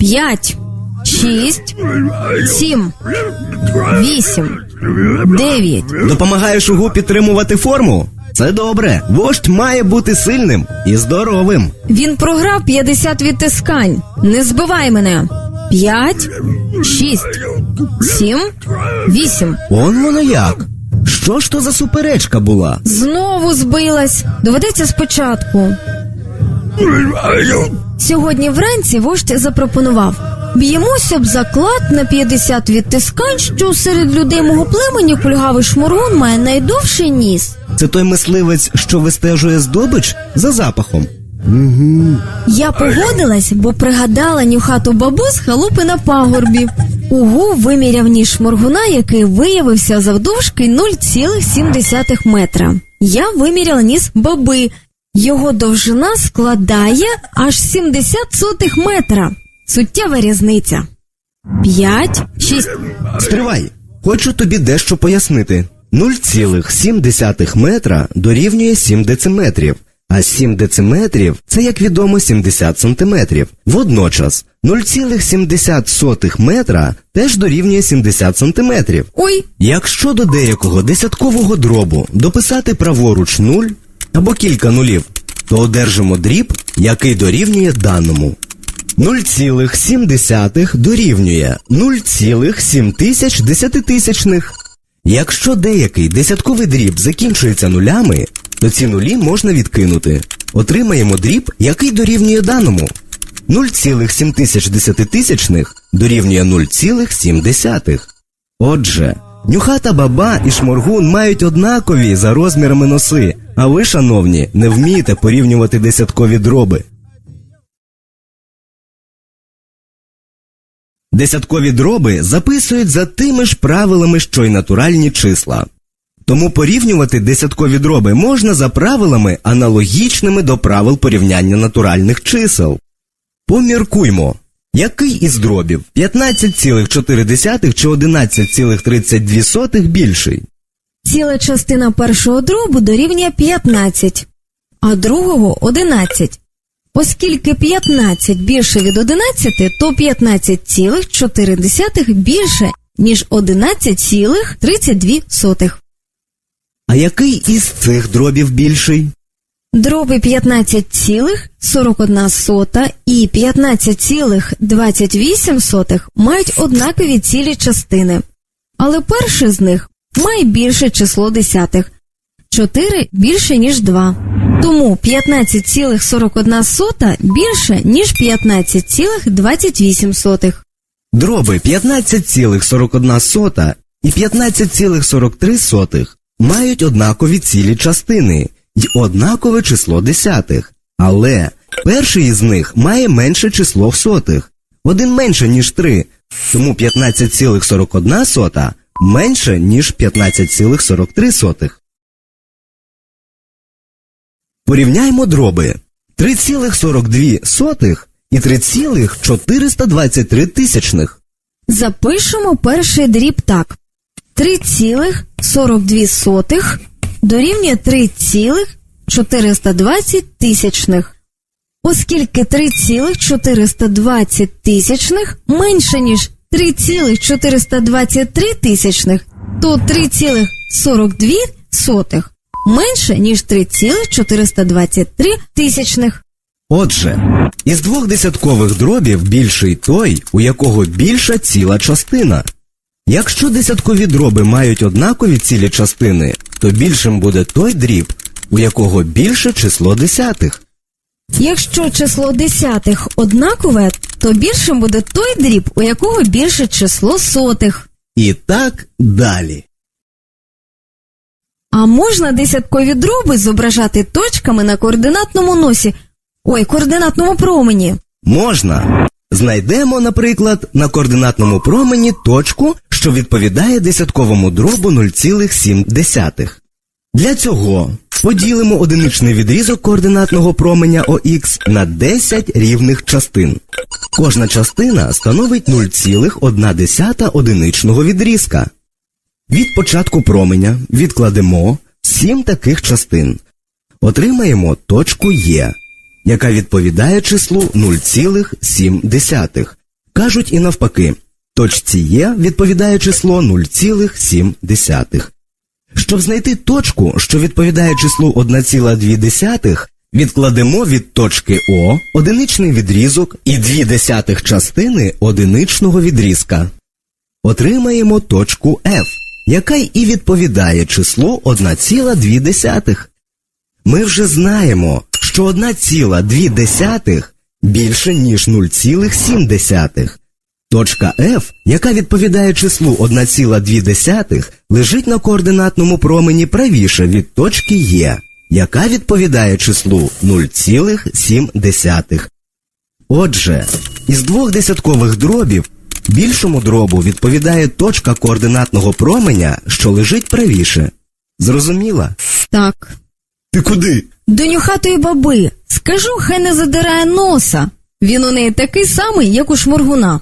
П'ять, шість, сім, вісім, дев'ять. Допомагаєш угу підтримувати форму? Це добре. Вождь має бути сильним і здоровим. Він програв 50 відтискань. Не збивай мене. П'ять, шість, сім, вісім. Он воно як. Що ж то за суперечка була? Знову збилась. Доведеться спочатку. Сьогодні вранці вождь запропонував. Б'ємося б заклад на 50 відтискань, що серед людей мого племені кульгавий шмургун має найдовший ніс. Це той мисливець, що вистежує здобич за запахом. Я погодилась, бо пригадала нюхату бабу з халупи на пагорбі. Угу виміряв ніж шморгуна, який виявився завдовжки 0,7 метра. Я виміряла ніс баби. Його довжина складає аж 70 сотих метра. Суттєва різниця. П'ять, шість. Стривай, хочу тобі дещо пояснити. 0,7 метра дорівнює 7 дециметрів, а 7 дециметрів це, як відомо, 70 сантиметрів. Водночас 0,70 метра теж дорівнює 70 сантиметрів. Ой, Якщо до деякого десяткового дробу дописати праворуч 0 або кілька нулів, то одержимо дріб, який дорівнює даному. 0,7 дорівнює 0,7 десятитисячних. Якщо деякий десятковий дріб закінчується нулями, то ці нулі можна відкинути. Отримаємо дріб, який дорівнює даному. 0,7 десятитисячних дорівнює 0,7. Отже, нюхата баба і шморгун мають однакові за розмірами носи, а ви, шановні, не вмієте порівнювати десяткові дроби. Десяткові дроби записують за тими ж правилами, що й натуральні числа. Тому порівнювати десяткові дроби можна за правилами, аналогічними до правил порівняння натуральних чисел. Поміркуймо, який із дробів 15,4 чи 11,32 більший? Ціла частина першого дробу дорівнює 15, а другого 11. Оскільки 15 більше від 11, то 15,4 більше, ніж 11,32. А який із цих дробів більший? Дроби 15,41 і 15,28 мають однакові цілі частини, але перший з них має більше число десятих. 4 більше, ніж 2. Тому 15,41 більше, ніж 15,28. Дроби 15,41 і 15,43 мають однакові цілі частини й однакове число десятих. Але перший із них має менше число сотих. Один менше, ніж 3, тому 15,41 менше, ніж 15,43. Порівняймо дроби 3,42 і 3,423 тисячних. Запишемо перший дріб так. 3,42 дорівнює 3,420 тисячних. Оскільки 3,420 тисячних менше, ніж 3,423 тисячних, то 3,42 менше, ніж 3,423 тисячних. Отже, із двох десяткових дробів більший той, у якого більша ціла частина. Якщо десяткові дроби мають однакові цілі частини, то більшим буде той дріб, у якого більше число десятих. Якщо число десятих однакове, то більшим буде той дріб, у якого більше число сотих. І так далі. А можна десяткові дроби зображати точками на координатному носі, ой, координатному промені. Можна. Знайдемо, наприклад, на координатному промені точку, що відповідає десятковому дробу 0,7. Для цього поділимо одиничний відрізок координатного променя ОХ на 10 рівних частин. Кожна частина становить 0,1 одиничного відрізка. Від початку променя відкладемо 7 таких частин. Отримаємо точку Е, яка відповідає числу 0,7. Кажуть і навпаки. Точці Є відповідає число 0,7. Щоб знайти точку, що відповідає числу 1,2, відкладемо від точки О одиничний відрізок і 2 десятих частини одиничного відрізка. Отримаємо точку F, яка і відповідає числу 1,2. Ми вже знаємо, що 1,2 більше, ніж 0,7. Точка F, яка відповідає числу 1,2, лежить на координатному промені правіше від точки Е, яка відповідає числу 0,7. Отже, із двох десяткових дробів більшому дробу відповідає точка координатного променя, що лежить правіше. Зрозуміла? Так. Ти куди? До нюхатої баби. Скажу, хай не задирає носа. Він у неї такий самий, як у шморгуна.